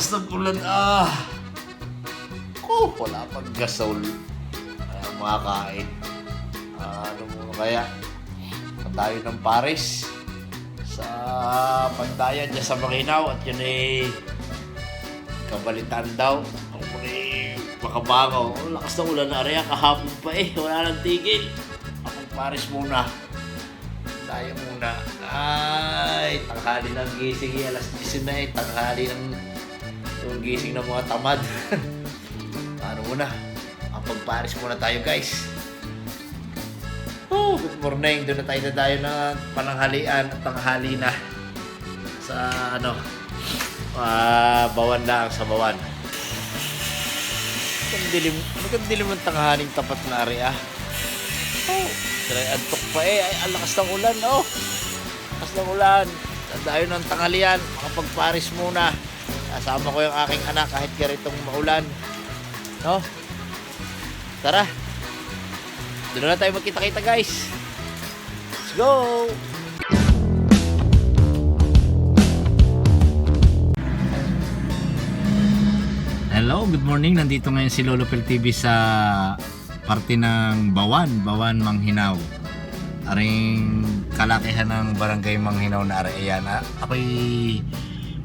lakas ng ulan. Ah! Oh, wala pang gasol. Kaya makakain. Ah, ano mo kaya? Tayo ng Paris. Sa Pandayan, dyan sa Makinaw. At yun ay kabalitan daw. Ako ay makabangaw. Ang lakas ng ulan na rin. Kahapon pa eh. Wala nang tigil. Ako Paris muna. Tayo muna. Ay, tanghali ng gising. eh. Alas 10 na eh. Tanghali ng yung gising ng mga tamad. ano muna? Ang pag-Paris muna tayo guys. Oh, good morning. Doon na tayo na tayo na pananghalian at tanghali na sa ano ah bawan lang sa bawan. Ang dilim, ang dilim ng tanghaling tapat na area. Oh, try antok pa eh. Ay, ang lakas ng ulan, oh. Lakas ng ulan. Tayo ng tanghalian, makapag-Paris muna. Kasama ko yung aking anak kahit karitong maulan. No? Tara. Doon na tayo magkita-kita guys. Let's go! Hello, good morning. Nandito ngayon si Lolo Pel TV sa parte ng Bawan, Bawan Manghinaw. Aring kalakihan ng barangay Manghinaw na area na ako'y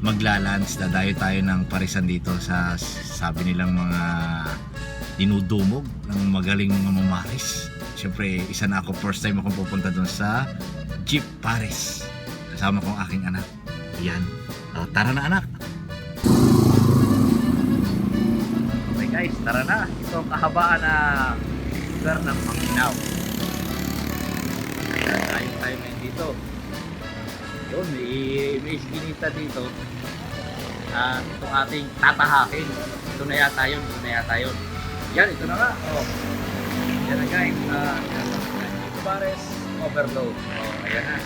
maglalans na dayo tayo ng parisan dito sa sabi nilang mga dinudumog ng magaling mga mamaris. Siyempre, isa na ako, first time akong pupunta doon sa Jeep Paris. Kasama kong aking anak. Yan. Ah, tara na anak. Okay guys, tara na. Ito ang kahabaan na lugar ng Manginaw. Ayan, tayo tayo ngayon dito. Yun, may, may iskinita dito. Ah, itong ating tatahakin. Ito na yata yun, ito na yata yun. Yan, ito na nga. Oh. Yan na guys. Ah, yan. Dito pares, overload. Oh, ayan na.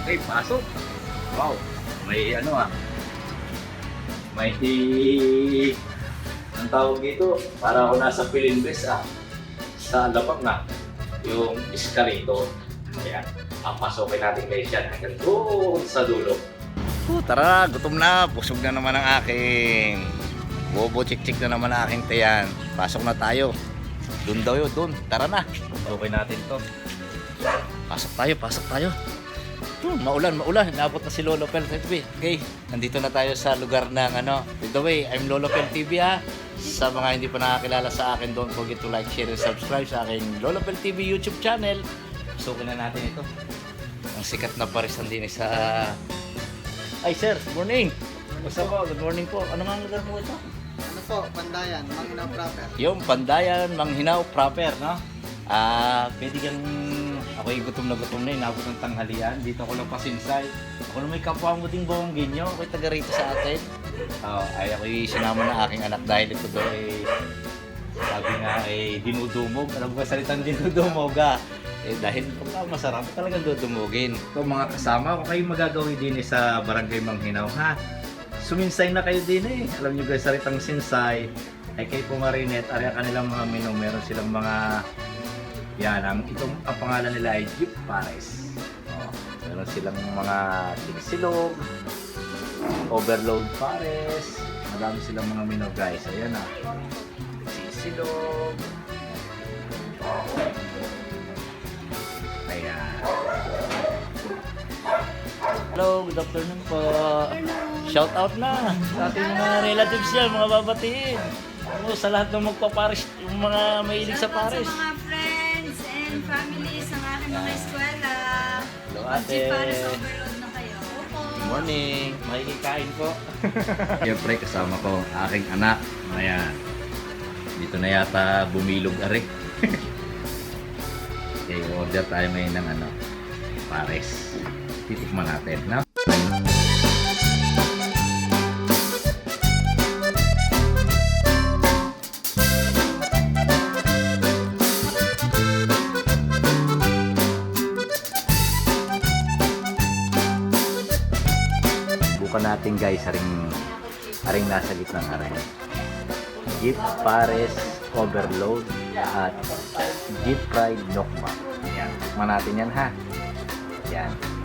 Okay, pasok. Wow. May ano ah. May ang tawag dito, para ako nasa Pilinbes ah. Sa labang na. Yung escalator. Ayan. Papasokin natin guys yan hanggang doon sa dulo. Oh, tara, gutom na. Busog na naman ang aking. Bobo chik-chik na naman ang aking tiyan. Pasok na tayo. Doon daw yun, doon. Tara na. Okay natin to. Pasok tayo, pasok tayo. Hmm, maulan, maulan. Naabot na si Lolo Pel TV. Okay, nandito na tayo sa lugar ng ano. By the way, I'm Lolo Pel TV ha. Sa mga hindi pa nakakilala sa akin, don't forget to like, share, and subscribe sa aking Lolo Pel TV YouTube channel. Sukin na natin ito. Ang sikat na parisan din sa... Ay sir, good morning. Basta po, good morning po. Ano nga ang lugar mo ito? Ano po, Pandayan, Manginaw proper. Yung Pandayan, Manghinaw, proper, no? Ah, pwede kang... Ako'y gutom na gutom na, inabot ng tanghalian. Dito ako lang pasinsay. Ako na may kapwa mo ding bongginyo. Ako'y taga rito sa atin. Oh, ay ako'y sinama ng aking anak dahil ito daw ay... Sabi nga ay dinudumog. Alam mo ba salitang dinudumog ah? Eh dahil pagka masarap talagang dudumugin. Ito mga kasama ko kayo magagawin din eh sa Barangay Manghinaw ha. Suminsay na kayo din eh. Alam nyo guys, salitang sinsay ay kay Pumarinette, ari ang kanilang mga menu, meron silang mga yan, ang, itong, ang pangalan nila ay Jeep Pares. Oh, meron silang mga tiksilog, overload pares, madami silang mga menu guys. Ayan ah. Tiksilog. Hello, good afternoon po. Shout out na sa ating mga relatives yan, mga babatiin. Ano, sa lahat ng magpapares, yung mga mahilig sa pares. Sa mga friends and families ng aking mga eskwela. Hello, ate. Overload na kayo. Good morning. Makikikain po. Siyempre, kasama ko ang aking anak. Ayan. Dito na yata bumilog are. okay, order tayo ngayon ng ano, pares. Titikman natin. Na? Bukan natin guys, aring aring nasa gitna ng aray. Jeep Pares Overload at Jeep Fried Nokma. Yan. Tikman natin yan ha. Yan.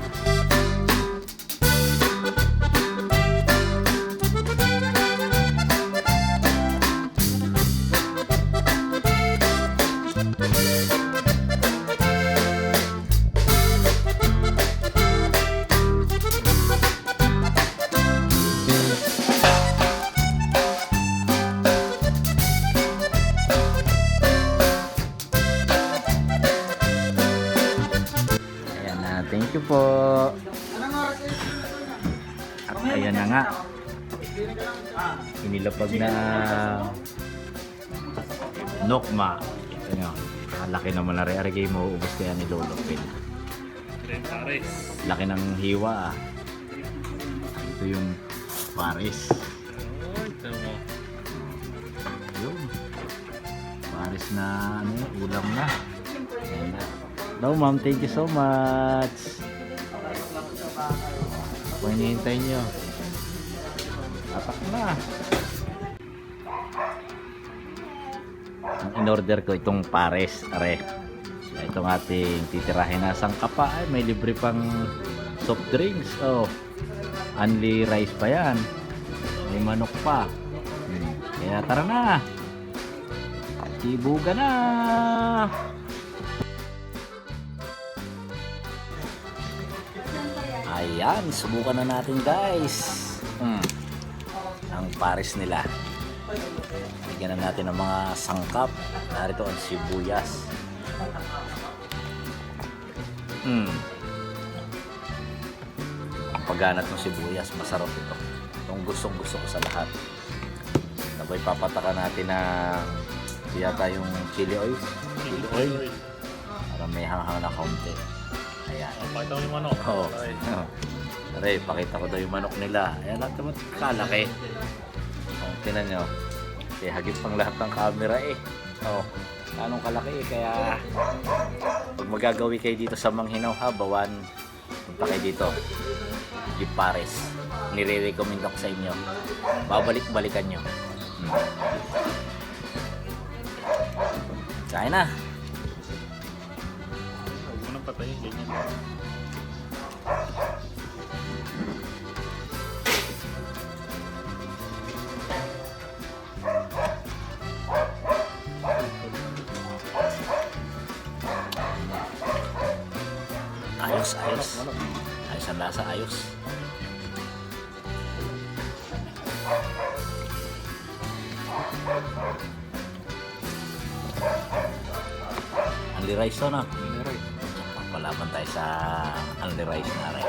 Inilapag na Nokma. Ito nyo. Ang laki naman na rin. Arigay mo, ubos kaya ni Lolo Pin. Laki ng hiwa ah. Ito yung Paris. Yun. Paris na ano, ulam na. Ayan. No, ma'am, thank you so much. Ako hinihintay nyo. Tatak na. In-order ko itong pares, are. So, itong ating titirahin na sangkapa. Ay, may libre pang soft drinks. Oh, only rice pa yan. May manok pa. Hmm. Kaya tara na. Sibuga na. Ayan, subukan na natin guys. Hmm. Ang pares nila. Bigyan na natin ng mga sangkap. Narito ang sibuyas. Hmm. Ang pagganat ng sibuyas, masarap ito. Itong gustong gusto ko sa lahat. Tapos papataka natin na yata yung chili oil. Chili oil. Para may hanghang na kaunti. Ayan. Pakita mo yung manok. Oo. Okay. Tara, pakita ko daw yung manok nila. Ayan natin naman kalaki. Oh, tinan nyo. Eh, hagip pang lahat ng camera eh. Oh, anong kalaki eh. Kaya, pag magagawi kayo dito sa Manghinaw ha, bawan, punta kayo dito. Jeep Pares. Nire-recommend ako sa inyo. Babalik-balikan nyo. Hmm. Kain na. Huwag mo nang patayin. Ganyan. Ayos, ayos. Ayos ang lasa, ayos. Only rice to, no? Only rice. Palaban tayo sa only rice na rin.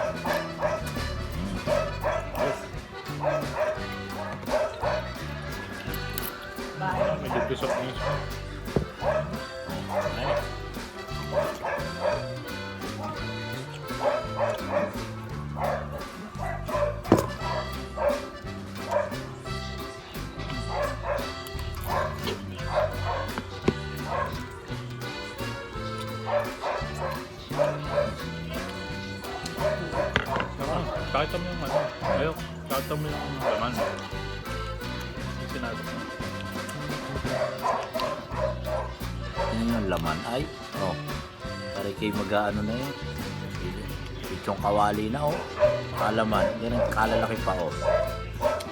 Medyo pisok niya Kahit mo yung ano. Ayaw. Kahit mo yung laman. Yung ko. Yan yung laman. Ay, oh. Pare kayo mag-ano na yun. Itong kawali na, oh. Kalaman. Ganun, kalalaki pa, oh.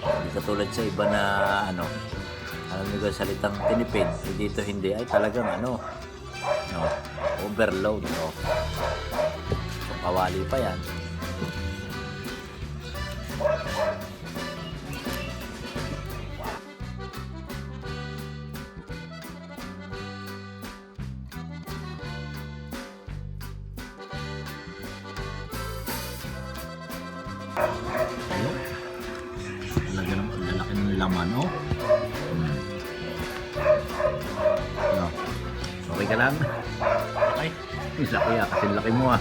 Hindi katulad sa iba na, ano, alam nyo ba salitang tinipid. Eh, dito hindi. Ay, talagang, ano, no, overload, no. Kawali pa yan. Talaga naman, lalaki ng laman, oh. Hmm. Ano? Okay ka lang? Ay. Laki ah, kasi laki mo ah.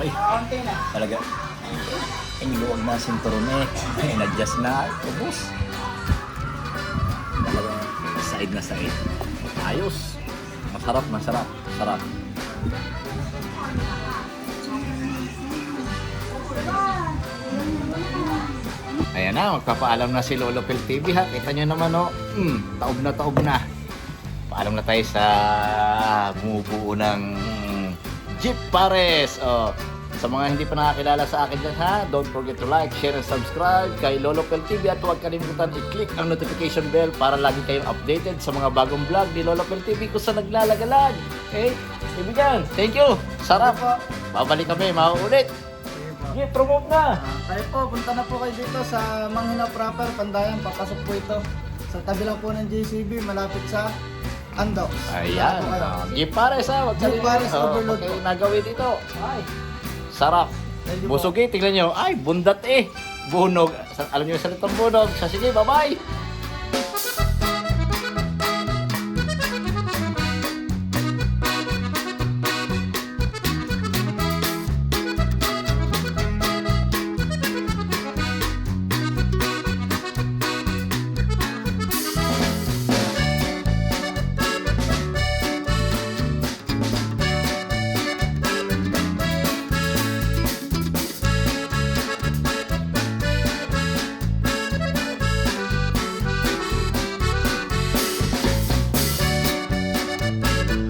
Okay. Talaga. Iniluwag na sinturon eh. Ay, nag-adjust na. Ubus. Talaga side na side. Ayos. Masarap, masarap. Sarap. Ayan na, magpapaalam na si Lolo Pel TV ha. Kita nyo naman oh, mm, taob na taob na. Paalam na tayo sa bumubuo ng Jeep Pares. Oh, sa mga hindi pa nakakilala sa akin dyan ha, don't forget to like, share, and subscribe kay Lolo Pel TV at huwag kalimutan i-click ang notification bell para lagi kayong updated sa mga bagong vlog ni Lolo Pel TV kung saan naglalagalag. Okay? Ibigan, thank you. Sarap. Babalik kami, mauulit. Jeep, promote na. Ah, kayo po, punta na po kayo dito sa Manghina Proper, Pandayan. Papasok po ito. Sa tabi lang po ng JCB, malapit sa Andox. Ayan. Uh, Jeep Pares ha. Wag Jeep Pares Oh, overload po. nagawin dito. Ay. Sarap. Busog eh. Tingnan nyo. Ay, bundat eh. Bunog. Alam nyo yung salitang bunog. Sa sige, bye-bye.